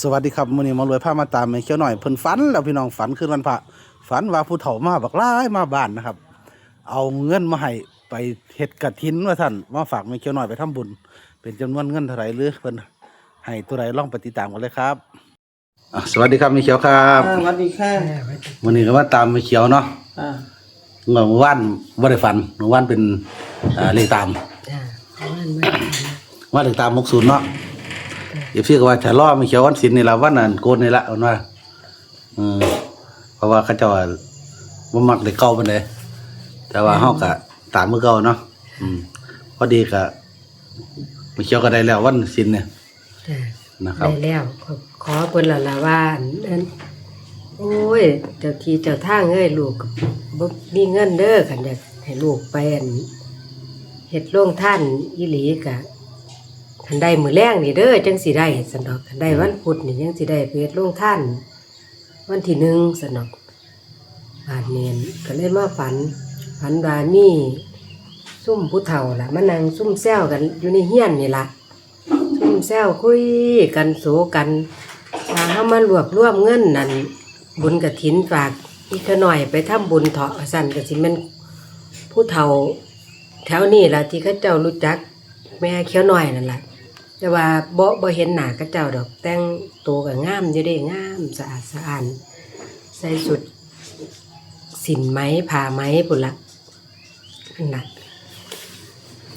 สวัสดีครับมื้อนี้หมารวยพามาตามแม่เขียวหน่อยเพิ่นฝันแล้วพี่น้องฝันคืนวันพระฝันว่าผู้เฒ่ามาบักหลายมาบ้านนะครับ เอาเงินมาให้ไปเฮ็ดกฐินว่าท่านมาฝากแม่เขียวหน่อยไปทำบุญ เป็นจำนวนเงินเท่าไหร่หรือเพิ่นให้ตัวใดลองไปฏิดตามกันเลยครับอะสวัสดีครับแม่เขียวครับอ่าสวัสดีค่ะมื้อนี้ก็มาตามแม่เขียวเนาะอ่าเมื่อวานบ่ได้ฝันเมื่อวานเป็นอ่าเลขตามจ้าเพราะว่ามัน ว่าเลขตาม60เนาะ เดี๋ยวพี่ก็ว่าจะล่อไม่เขียววันศิลนี่ละวันนั้นโกนนี่ละเอาว่าอืมเพราะว่าเขาเจ้าว่มักได้เก่าปานใดแต่ว่าเฮาก็ตามมือเก่าเนาะอืมพอดีก็ไม่เขียวก็ได้แล้ววันศิลเนี่ย จ้านะครับ ได้แล้วขอขอเพิ่นละละว่าอันนั้นโอ้ย เจ้าที่เจ้าทางเอ้ยลูกบ่มีเงินเด้อคันอยากให้ลูกไปอันเฮ็ดโรงท่านอีหลีกะ คันได้มือแรงนี่เด้อจังสิได้สันดอกคันได้วันพุธนี่ยังสิได้ไปเฮ็ดโรงท่าน วันที่หนึ่งสันดอกบาดเนียนก็เลยมาฝัน ฝันว่ามีซุ่มผู้เฒ่าล่ะมานั่งซุ่มแซวกันอยู่ในเฮียนนี่ล่ะซุ่มแซวคุยกันโสกันว่าเฮามารวบรวมเงินนั่นบุญกระถินฝากอีกหน่อยไปทำบุญเถาะสั่นก็สิม่นผู้เฒ่า แถวนี้ล่ะที่เขาเจ้ารู้จักแม่เขียวหน่อยนั่นแหละ แต่ว่าบ่บ่เห็นหน้าเขาเจ้าดอก แต่งตัวก็งามอยู่เด้งามสะอาดสะอ้านใส่สุดสินไหมผ้าไหมพุ่นละนั่นน่ะ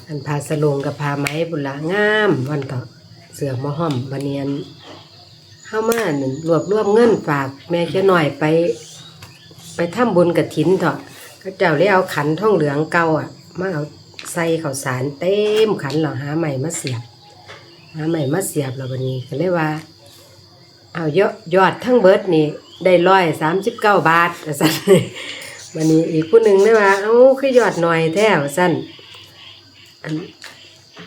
อันพาสลงกับพาไหมบุนละงามวันต่อเสือมะห่อมบะเนียนเข้ามาหนึ่งรวบรวมเงินฝาก แม่เจ้าหน่อยไป ไปทำบุญกับถินเถอะก็เจ้าเลยเอาขันท่องเหลืองเก่าอะ มาเอาใส่ข้าวสารเต็มขันเหรอหาใหม่มาเสียบ หาใหม่มาเสียบแล้ววันนี้ก็เลยว่า เอายอดยอดทั้งเบิดนี่ ได้ร้อยสามสิบเก้าบาทสั่นวันนี้อีกผู้หนึ่งได้ว่าเอ้าคือยอดหน่อยแท้สั่นอัน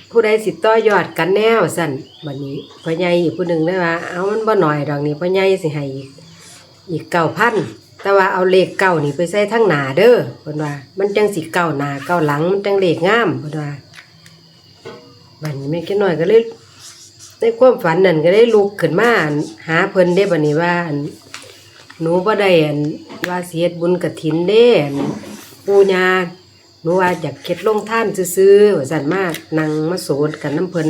ผู้ใดสิต่อยอดกันแนวสั่นบัดนี้พ่อใหญ่อีกผู้หนึ่งได้ว่าเอามันบ่หน่อยดอกนี้พ่อใหญ่สิให้อีกอีกเก้าพันแต่ว่าเอาเลขเก้านี่ไปใส่ทั้งหนาเด้อเพิ่นว่า มันจังสิเก้าหนาเก้าหลังมันจังเลขงามเพิ่นว่าบัดนี้แม่แค่น้อยก็เลย ในความฝันนั่นก็ได้ลุกขึ้นมาหาเพิ่นได้บัดนี้ว่า หนูบ่ได้อันว่าสิเฮ็ดบุญกฐินเด้อันปู่ย่าหนูว่าอยากเก็ดลงท่านซื้อๆสั่นมากนั่งมาโสดกันน้ำเพลิน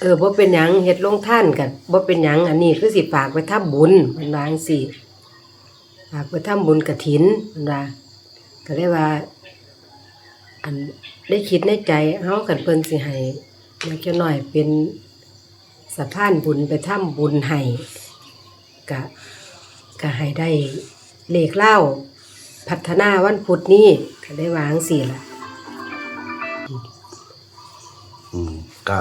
เออบ่เป็นหยังเฮ็ดลงท่านกันบ่เป็นหยังอันนี้คือสิฝากไปทำบุญมันวาจั่งสิฝากไปทำบุญกฐินมันว่าก็เลยว่า อันได้คิดในใจเฮากันเพิ่นสิให้มาเกี่ยวหน่อยเป็น สะพานบุญไปทำบุญให้กะก็ให้ได้เลขเล่า พัฒนาวันพุธนี้ก็ได้วางสี่ละอืมก็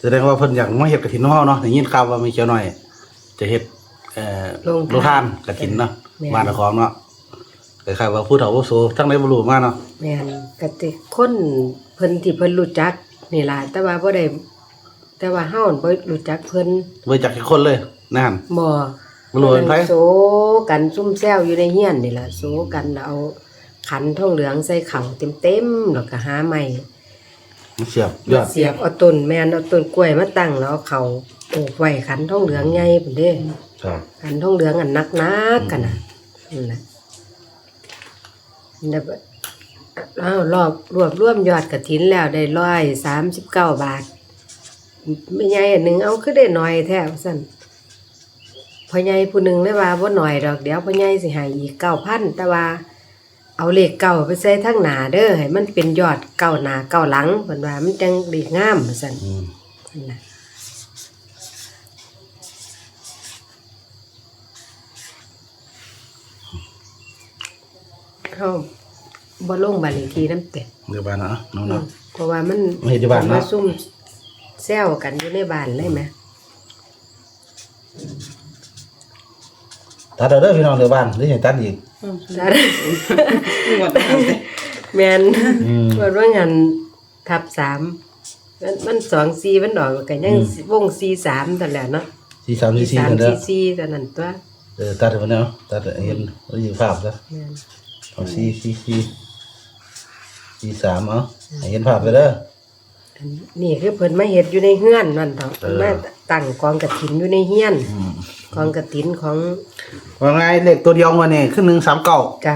แสดงว่าเพิ่นอยากมาเฮ็ดกฐินของเฮาเนาะได้ยินข่าวว่าไม่เขียวหน่อย จะเฮ็ดเอ่อโรงทานกฐินเนาะบ้านเจ้าของเนาะคล้ายๆว่าผู้เฒ่าผู้โซทั้งได้บ่รู้มาเนาะ แม่นกติคนเพิ่นที่เพิ่นรู้จักนี่ล่ะแต่ว่าบ่ได้ แต่ว่าเฮาบ่รู้จักเพิ่นบ่จักกี่คนเลยนั่นบ่บ่รู้เป็นไผโซกันซุ่มแซวอยู่ในเฮียนนี่ล่ะโซกันแล้วเอาขันทองเหลืองใส่เข่าเต็มๆแล้วก็หาไม้เสียบยอดเสียบเอาต้นแม่นเอาต้นกล้วยมาตั้งแล้วเอาเข่าโอบไว้ขันทองเหลืองใหญ่พุ่นเด้ครับขันทองเหลืองอันนักนักๆกันนะนั่นแหละแล้วก็อ้าวรอบรวบรวมยอดกระถินแล้วได้ร้อยสามสิบเก้าบาท ไม่ใหญ่อันหนึ่งเอาคือได้หน่อยแท้สั่นพ่อใหญ่ผู้หนึ่งได้ว่าบ่หน่อยดอกเดี๋ยวพ่อใหญ่สิให้อีกเก้าพันแต่ว่า เอาเลขเก้าไปใส่ทั้งหน้าเด้อให้มันเป็นยอดเก้าหน้าเก้าหลังเพิ่นว่ามันจังดีงามสั่นอืมนั่นน่ะเขาบ่ลงบัตรเลขที่น้ำเต็มเดี๋ยวบ้านเนาะเนาะเนาะเพราะว่ามันไม่เห็นที่บ้านเนอะมาซุ่ม แซวกันอยู่ในบ้านเลยไหมตัดเอาเด้อพี่น้องเดี๋ยวบ้านหรือให้ตัดอีกจ้ะหมดแล้วสิแมนอืมว่าว่างันทับสามมันมันสองซีมันดอกกันยังวงซีสามแต่นแหละเนาะสี่สามสี่สี่สามนั่นเด้ซีอซีแต่นั้นตัวเออตัดไปเนาะตัดให้เห็นแล้วอยู่ภาพซะแมนเอาสี่สี่สี่สี่สามเอาให้เห็นภาพไปเด้อ อันนี่คือเพิ่นมาเฮ็ดอยู่ในเฮือนนั่นเถาะเออ มาตั้งกองกฐินอยู่ในเฮียนอืมกองกฐินของว่าไงเลขตัวเดียวมาเนี่ยขึ้นหนึ่งสามเก้าจ้า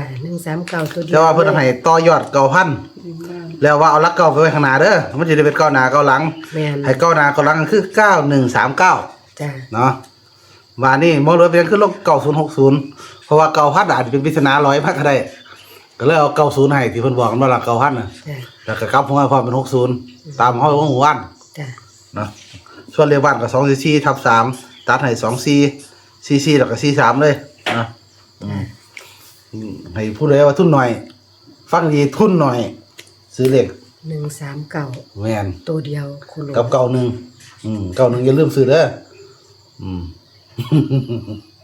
139ตัวเดียวแต่ว่าเพิ่นให้ต่อยอดเก้าพันแล้วว่าเอาลักเก้าไปไว้ข้างหน้าเด้อมันจะได้เป็นเก้าหน้าเก้าหลังแม่นให้เก้าหน้าเก้าหลังก็คือเก้าหนึ่งสามเก้าจ้าเนาะมานี่มอรถเป็นขึ้นลงเก้าศูนย์หกศูนย์เพราะว่าเก้าพันอาจจะเป็นปริศนาร้อยพันก็ได้ ก็เลยเอาเก้าศูนย์ให้ที่เพิ่นบอกกันว่าหลักเก้าพันน่ะจ้าแล้วก็กลับหัวความเป็นหกศูนย์ ตามห้อยของหมู่บ้านจ้าเนาะส่วนเลขบ้านก็สองสี่สี่ทับสามตัดให้สองสี่สี่สี่แล้วก็สี่สามเลยนะอืมอืมให้พูดเลยว่าทุนหน่อย ฟังดีทุนหน่อย ซื้อเลข139แมนตัวเดียวคุณลุงกับเก้าหนึ่งอืมเก้าหนึ่งอย่าลืมซื้อเด้ออืม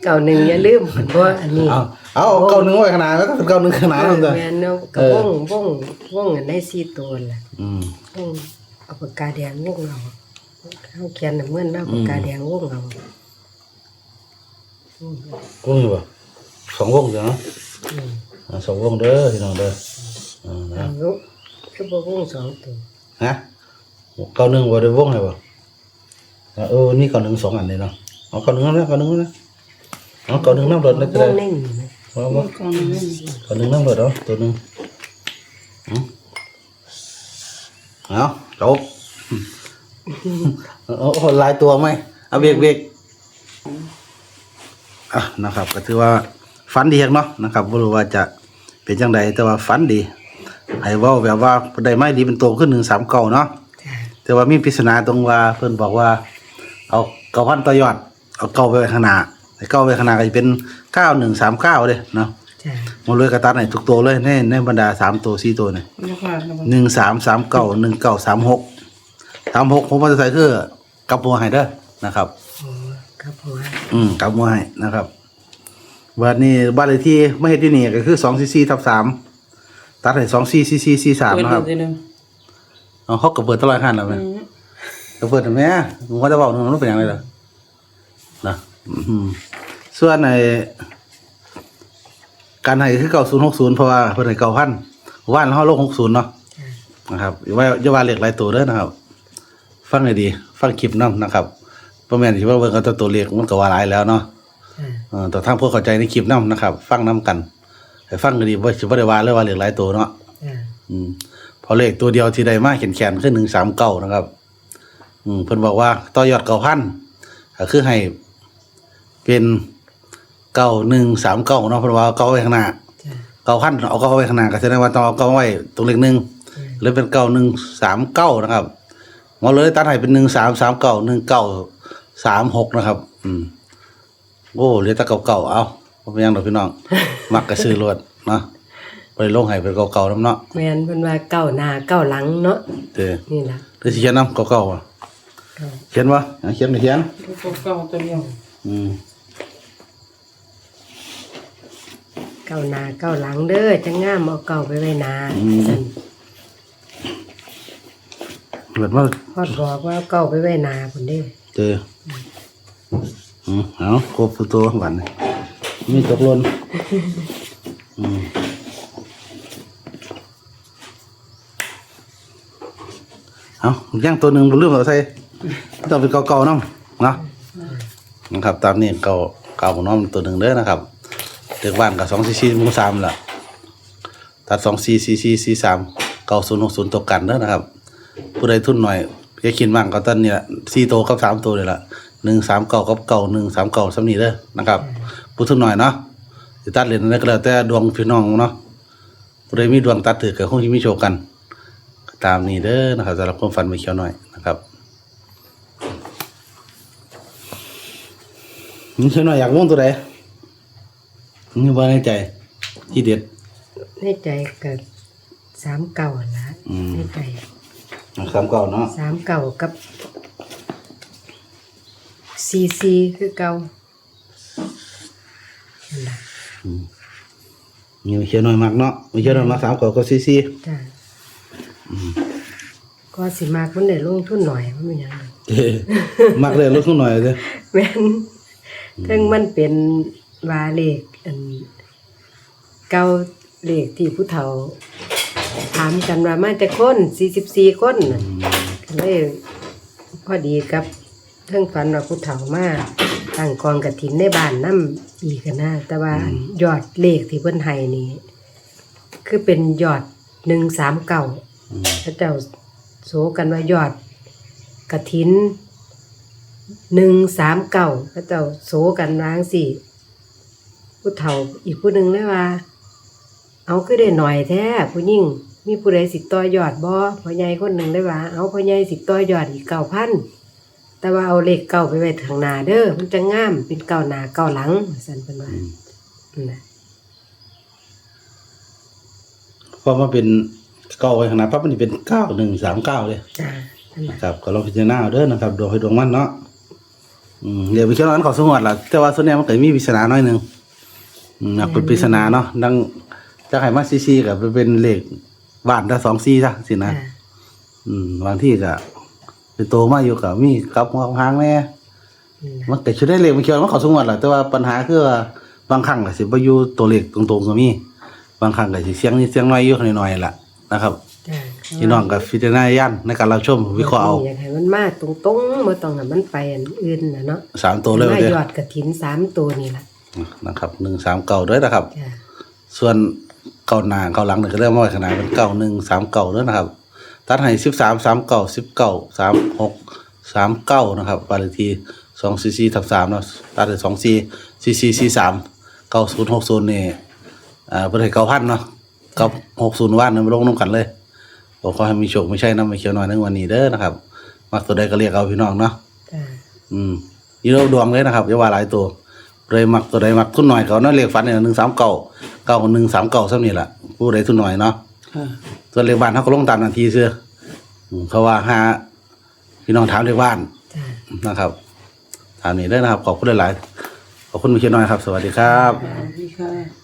เก่าหนึ่งอย่าลืมเพิ่นบ่อันนี้เอาเอาเอาเก้าหนึ่งไว้ขนาดแล้วก็เป็นเก้าหนึ่งขนาดนั้นเลยแม่นเนาะกระเออวงวงวงอันได้4ตัวล่ะอืมวงเอาปากกาแดงวงเอาเฮาเขียนน่ะเหมือนเอาปากกาแดงวงเอาวงอยู่ป่ะสองวงเดี๋ยวนะอืมอ่าสองวงเด้อพี่น้องเด้ออ่านะเอาลูกคือบ่วงสองตัวฮะเก้าหนึ่งบ่ได้วงเลยป่ะอ่าเออนี่เก้าหนึ่งสองอันเลยเนาะเอาเก้าหนึ่งนั่นนะเก้าหนึ่งนั่นนะ เอาเก้าหนึ่งน้ำรถนะก็วได้งในนี่นะเอาบ่เก้าหนึ่งน้ำรถเอาตัวหนึ่งอืมเอาจบเอาเอาลายตัวไหมเอาเบรกเบรกอะนะครับก็ถือว่าฝันดีเนาะนะครับไม่รู้ว่าจะเป็นจังใดแต่ว่าฝันดีให้เว่าแบบว่าได้ไม้ดีเป็นโตขึ้นหนึ่งสามเก้าเนาะจ้ะแต่ว่ามีปริศนาตรงว่าเพิ่นบอกว่า เอาเก้าพันต่อยอด เอาเก้าไปไว้ข้างหน้า ไอ้เก้าไปข้างหน้าก็จะเป็นเก้าหนึ่งสามเก้าเลยเนาะจ้ะมาเลยกระตัดให้ทุกตัวเลยในในบรรดาสามตัวสี่ตัวเนี่ยแล้วก็แล้วก็หนึ่งสามสามเก้าหนึ่งเก้าสามหกสามหกผมว่าจะใส่คือกับหัวให้เด้อนะครับ โอ้ครับผมอืมกับหัวให้นะครับวันนี้บ้านเลขที่ไม่เห็นที่นี่ก็คือสองซีซีทับสามตัดให้สองซีซีซีซีสามเปิดนะครับดูทีหนึงเอาเขาก็เปิดตลอดขั้นแล้วไหม อืม ก็เปิดทำไมอะผมว่าจะบอกหนึงมันเป็นยังไงล่ะนะอืม ส่วนในการให้คือเก่าศูนย์หกศูนย์เพราะว่าเพิ่นให้เก่าพันว่านเขาโลกหกศูนย์เนาะจ้ะนะครับอย่าว่าอย่าว่าเรียกหลายตัวเด้อนะครับ ฟังให้ดี ฟังคลิปนํนะครับประมาณที่ว่าเบิ่งเอาแต่ตัวเลขมันก็ว่าหลายแล้วเนาะจ้ะเออแต่ทางพวกเข้าใจในคลิปนํนะครับ ฟังนํกันให้ฟังกันดีว่าสิบ่ได้ว่าเลยว่าเรียกหลายตัวเนาะจ้ะอืมพอเลขตัวเดียวที่ได้มาเขียนแขนขึ้นหนึ่งสามเก้านะครับ อืมเพิ่นบอกว่าต่อยอดเก้าพันก็คือให้ เป็นเก้าหนึ่งสามเก้าเนาะเพิ่นว่าเอาเก้าไว้ข้างหน้าจ้ะเก้าพันเอาเก้าไว้ข้างหน้าก็แสดงว่าต้องเอาเก้าไว้ตรงเลขหนึ่งเลยเป็นเก้าหนึ่งสามเก้านะครับหมอเลยตัดให้เป็นหนึ่งสามสามเก้าหนึ่งเก้าสามหกนะครับ อืมโอ้เหลือแต่เก่าๆเอาบ่เป็นหยังดอกพี่น้อง มักกระซื้อรวดเนาะไปลงให้เป็นเก่าๆน้ำเนาะแม่นเพิ่นว่าเก้าหน้าเก้าหลังเนาะเด้อนี่ล่ะหรือสิเขียนน้ำเก่าๆอะเก้าเขียนวะเขียนไม่เขียนตัวเก่าตัวเดียวอืม เก้าหน้าเก้าหลังเด้อจังงามเอาเก้าไปไว้หน้าซั่นเหมือนว่าพอดบอกว่าเอาเก้าไปไว้หน้าพุ่นเด้อเจออืมเอาครบตัวหวานเลยมีตกหล่นอืมเอาย่างตัวหนึ่งบนเรื่องเราใส่ต้องเป็นเก่าๆเน้ำเนาะนะครับ ตามนี้เก่าเก่าของน้องตัวหนึ่งเด้อนะครับ เด็กบ้านกับสองซีซีมูสามล่ะตัดสองซีซีซีซีสามเก้าศูนย์หกศูนย์ตกกันเด้อนะครับ ผู้ใดทุนหน่อยจะคิดมั่งก็ตอนนี้ละสี่ตัวกับสามตัวเลยละหนึ่งสามเก้ากับเก้าหนึ่งสามเก้าสำนีเด้อนะครับผู้ทุนหน่อยเนาะสิตัดเหรียญนั่นก็แล้วแต่ดวงพี่น้องเนาะผู้ใดมีดวงตัดถือกับคงที่มีโชคกัน ตามนี้เด้อนะครับสำหรับความฝันไม่เขียวหน่อยนะครับนี่เขียวหน่อยอยากวงตัวใด นี่ว่าในใจ ที่เด็ด ในใจก็สามเก้าละอืม ในใจสามเก้าเนาะสามเก้ากับซีซีคือเก้านั่นล่ะนี่เขียวหน่อยมากเนาะมีเขียวหน่อยมาสามเก้าก็ซีซีจ้ะก็สิมากมันได้ลงทุนหน่อยมันเป็นหยังไง เอ้ยมักเลยลดลงหน่อยเลยแม่นถึงมันเป็นวาเลข อันเก้าเลขที่ผู้เฒ่า ถามกันว่ามาจากคน44คนน่ะเลยพอดีกับเทิงฝันว่าผู้เฒ่ามาตั้งกองกระถินในบ้านน้ำอีกอะนะแต่ว่ายอดเลขที่เพิ่นให้นี่คือเป็นยอดหนึ่งสามเก่าพระเจ้าโสกันว่ายอดกระถินหนึ่งสามเก่าพระเจ้าโสกันร้างสี่ ผู้เฒ่าอีกผู้หนึ่งเลยว่า เอาคือได้หน่อยแท้ผู้ยิ่งมีผู้ใดสิต่อยอดบ่พ่อใหญ่คนหนึ่งได้ว่า เอาพ่อใหญ่สิต่อยอดอีกเก้าพันแต่ว่าเอาเลขเก้าไปไว้ทางหน้าเด้อมันจะงามเป็นเก้าหน้าเก้าหลังสันเป็นว่านั่นน่ะเพราะมันเป็นเก้าไว้ขางหนาดปั๊บมันสิเป็นเก้าหนึ่งสามเก้าเลยจ้านั่นน่ะนะครับก็ลองพิจารณาเอาเด้อนะครับดวงให้ดวงมันเนาะอืมเดี๋ยวไปเชื่อนั้นขอสงวนล่ะแต่ว่าส่วนใหญ่มันก็มีปริศนาน้อยหนึง อืมอยากเป็นปริศนาเนาะดังจะให้มาซีซีกับไปเป็นเลขบ้านถ้าสองซีซะสินะจ้าอืมบางที่ก็เป็นโตมาอยู่กับมีกับหัวหางแน่นั่นน่ะมันก็ชุดได้เลขมันเกี่ยวมันเขาสงวนแหละแต่ว่าปัญหาคือว่าบางครั้งก็สิบ่อยู่ตัวเลขตรงๆก็มี บางครั้งก็สิเสียงนิดเสียงน้อยอยู่หน่อยๆล่ะนะครับจ้าพี่น้องก็พิจารณาญาณในการรับชมวิเคราะห์เอาอยากให้มันมาตรงๆบ่ต้องให้มันไปอันอื่นน่ะเนาะสามตัวเลยมาว่าเด้ยออดกระถินสามตัวนี่ล่ะ นะครับหนึ่งสามเก่าด้วยนะครับ จ้าส่วนเก่าหน้าเก่าหลังเนี่ยก็เริ่มมาไว้ขางหนาดเป็นเก่าหนึ่งสามเก่าด้วยนะครับ ตัดให้สิบสามสามเก่าสิบเก่าสามหกสามเก้านะครับบาลีทีสองซีซีทับสามเนาะตัดให้สองซีซีซีซีสามเก้าศูนย์หกศูนย์นี่อ่าเป็นให้เก้าพันเนาะเก้าหกศูนย์ว่านเนี่ยมาลงน้ำกันเลยผมขอให้มีโชคไม่ใช่น้ำไม่เขียวน้อยในวันนี้เด้อนะครับมักตัวใดก็เรียกเอาพี่น้องเนาะ จ้าอืมยีโรดวงเลยนะครับอย่าว่าหลายตัว เลยมักตัวใดมักทุนหน่อยเขาเนาะเลขฝันเนี่ยหนึ่งสามเก้าเก้าหนึ่งสามเก้าซ้ำนี่แหละผู้ใดทุนหน่อยเนาะค่ะส่วนเลขบ้านเขาก็ลงตามนาทีเสื้ออืมเขาว่าหาพี่น้องถามเลขบ้านจ้านะครับถามนี่ได้อนะครับขอบคุณหลายๆขอบคุณมิเชียน้อยครับ สวัสดีครับ สวัสดีค่ะ